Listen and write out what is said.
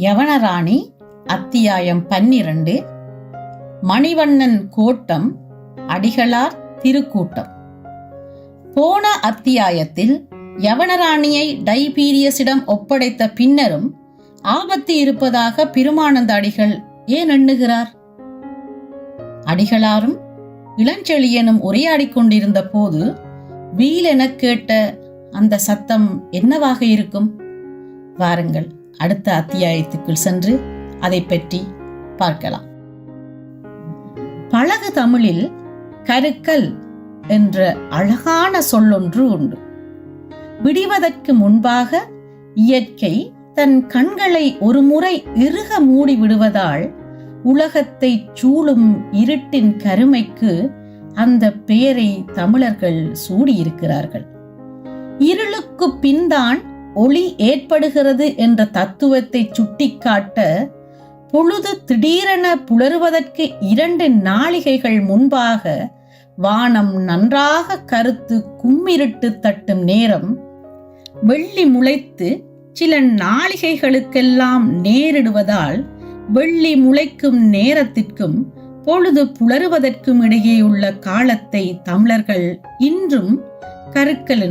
யவனராணி அத்தியாயம் பன்னிரண்டு. மணிவண்ணன் கோட்டம் அடிகளார் திருக்கூட்டம். போன அத்தியாயத்தில் யவனராணியை டைபீரியஸிடம் ஒப்படைத்த பின்னரும் ஆபத்து இருப்பதாக பெருமானந்த அடிகள் ஏன் எண்ணுகிறார்? அடிகளாரும் இளஞ்செழியனும் உரையாடிக் கொண்டிருந்த போது வீலெனக் கேட்ட அந்த சத்தம் என்னவாக இருக்கும்? வாருங்கள். அடுத்த அத்தியாயத்துக்குள் சென்று அதை பற்றி பார்க்கலாம். பழகு தமிழில் கருக்கல் என்ற அழகான சொல்லொன்று உண்டு. விடிவதற்கு முன்பாக இயற்கை தன் கண்களை ஒருமுறை இறுக மூடி விடுவதால் உலகத்தை சூழும் இருட்டின் கருமைக்கு அந்த பெயரை தமிழர்கள் சூடியிருக்கிறார்கள். இருளுக்கு பின்தான் ஒளி ஏற்படுகிறது என்ற தத்துவத்தை சுட்டிக்காட்ட பொழுது திடீரென புலருவதற்கு இரண்டு நாளிகைகள் முன்பாக வானம் நன்றாக கருத்து கும்மிருட்டு தட்டும் நேரம் வெள்ளி முளைத்து சில நாளிகைகளுக்கெல்லாம் நேரிடுவதால் வெள்ளி முளைக்கும் நேரத்திற்கும் பொழுது புலருவதற்கும் இடையே உள்ள காலத்தை தமிழர்கள் இன்றும் கருக்கல்